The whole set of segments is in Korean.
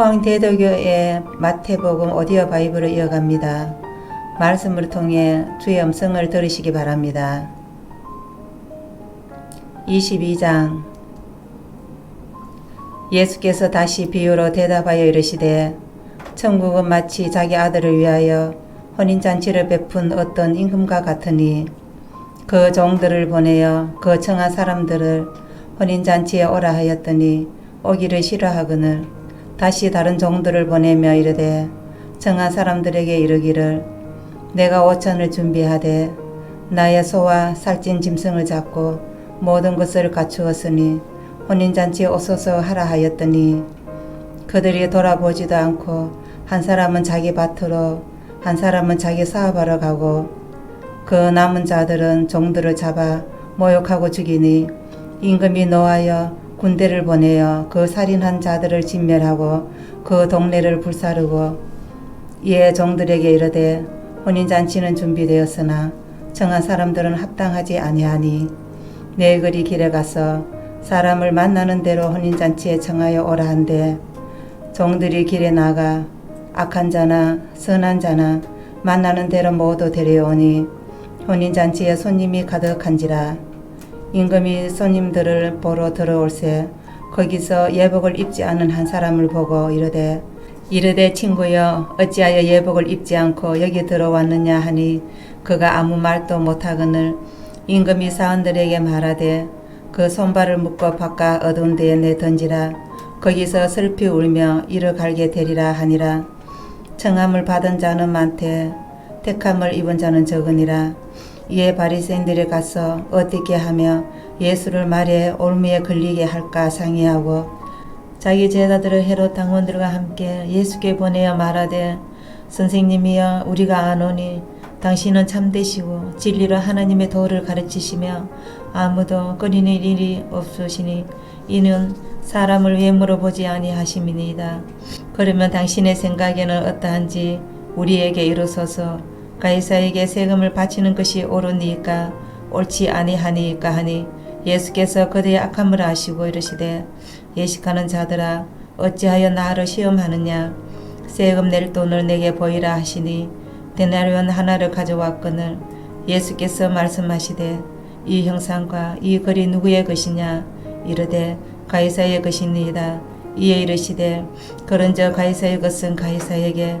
포항대도교의 마태복음 오디오 바이블을 이어갑니다. 말씀을 통해 주의 음성을 들으시기 바랍니다. 22장 예수께서 다시 비유로 대답하여 이르시되 천국은 마치 자기 아들을 위하여 혼인잔치를 베푼 어떤 임금과 같으니 그 종들을 보내어 그 청한 사람들을 혼인잔치에 오라 하였더니 오기를 싫어하거늘 다시 다른 종들을 보내며 이르되 청한 사람들에게 이르기를 내가 오천을 준비하되 나의 소와 살찐 짐승을 잡고 모든 것을 갖추었으니 혼인잔치에 오소서 하라 하였더니 그들이 돌아보지도 않고 한 사람은 자기 밭으로 한 사람은 자기 사업하러 가고 그 남은 자들은 종들을 잡아 모욕하고 죽이니 임금이 노하여 군대를 보내어 그 살인한 자들을 진멸하고 그 동네를 불사르고 이에 종들에게 이르되 혼인잔치는 준비되었으나 정한 사람들은 합당하지 아니하니 내일거리 길에 가서 사람을 만나는 대로 혼인잔치에 청하여 오라 한데 종들이 길에 나가 악한 자나 선한 자나 만나는 대로 모두 데려오니 혼인잔치에 손님이 가득한지라 임금이 손님들을 보러 들어올세 거기서 예복을 입지 않은 한 사람을 보고 이르되 이르되 친구여 어찌하여 예복을 입지 않고 여기 들어왔느냐 하니 그가 아무 말도 못하거늘 임금이 사원들에게 말하되 그 손발을 묶어 바깥 어두운 데에 내 던지라. 거기서 슬피 울며 이를 갈게 되리라 하니라. 청함을 받은 자는 많되 택함을 입은 자는 적으니라 이에 바리새인들이 가서 어떻게 하며 예수를 말에 올무에 걸리게 할까 상의하고 자기 제자들을 헤롯 당원들과 함께 예수께 보내어 말하되 선생님이여 우리가 아노니 당신은 참되시고 진리로 하나님의 도를 가르치시며 아무도 꺼리는 일이 없으시니 이는 사람을 외모로 보지 아니하심이니이다. 그러면 당신의 생각에는 어떠한지 우리에게 이르소서 가이사에게 세금을 바치는 것이 옳으니까 옳지 아니하니까 하니 예수께서 그들의 악함을 아시고 이르시되 예식하는 자들아 어찌하여 나를 시험하느냐? 세금 낼 돈을 내게 보이라 하시니 데나리온 하나를 가져왔거늘 예수께서 말씀하시되 이 형상과 이 글이 누구의 것이냐? 이르되 가이사의 것이니이다. 이에 이르시되 그런저 가이사의 것은 가이사에게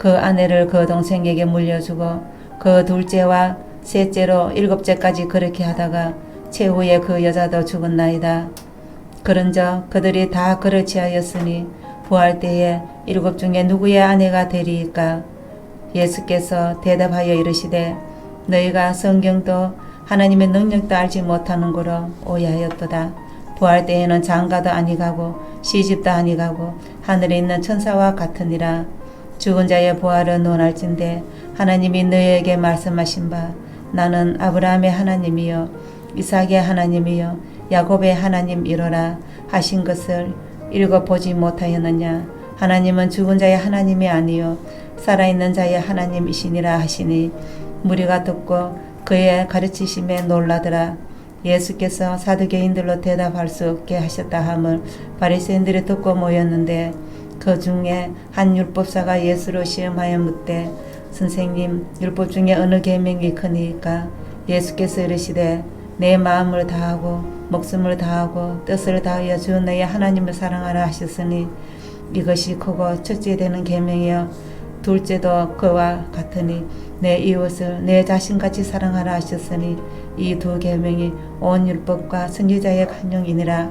그 아내를 그 동생에게 물려주고 그 둘째와 셋째로 일곱째까지 그렇게 하다가 최후에 그 여자도 죽었나이다. 그런저 그들이 다 그렇지 하였으니 부활 때에 일곱 중에 누구의 아내가 되리이까? 예수께서 대답하여 이르시되 너희가 성경도 하나님의 능력도 알지 못하는 거로 오해하였도다. 부활 때에는 장가도 아니가고 시집도 아니가고 하늘에 있는 천사와 같으니라. 죽은 자의 부활은 논할진대 하나님이 너희에게 말씀하신 바 나는 아브라함의 하나님이요 이삭의 하나님이요 야곱의 하나님 이로라 하신 것을 읽어보지 못하였느냐? 하나님은 죽은 자의 하나님이 아니요 살아있는 자의 하나님이시니라 하시니 무리가 듣고 그의 가르치심에 놀라더라. 예수께서 사두개인들로 대답할 수 없게 하셨다 함을 바리새인들이 듣고 모였는데 그 중에 한 율법사가 예수를 시험하여 묻되 선생님 율법 중에 어느 계명이 크니까 예수께서 이르시되 내 마음을 다하고 목숨을 다하고 뜻을 다하여 주 너의 하나님을 사랑하라 하셨으니 이것이 크고 첫째 되는 계명이요. 둘째도 그와 같으니 내 이웃을 내 자신같이 사랑하라 하셨으니 이 두 계명이 온 율법과 선지자의 간용이니라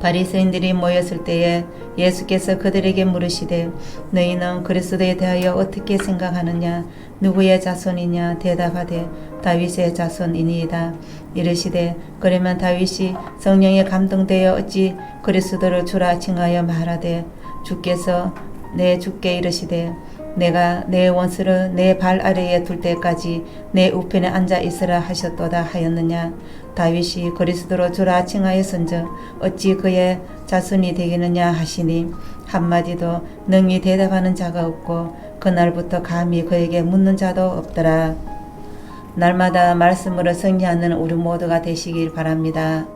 바리새인들이 모였을 때에 예수께서 그들에게 물으시되 너희는 그리스도에 대하여 어떻게 생각하느냐? 누구의 자손이냐? 대답하되 다윗의 자손이니이다. 이르시되 그러면 다윗이 성령에 감동되어 어찌 그리스도를 주라 칭하여 말하되 주께서 내 주께 이르시되 내가 내 원수를 내 발 아래에 둘 때까지 내 우편에 앉아 있으라 하셨도다 하였느냐 다윗이 그리스도로 주라 칭하였은즉 어찌 그의 자손이 되겠느냐 하시니 한마디도 능히 대답하는 자가 없고 그날부터 감히 그에게 묻는 자도 없더라 날마다 말씀으로 승리하는 우리 모두가 되시길 바랍니다.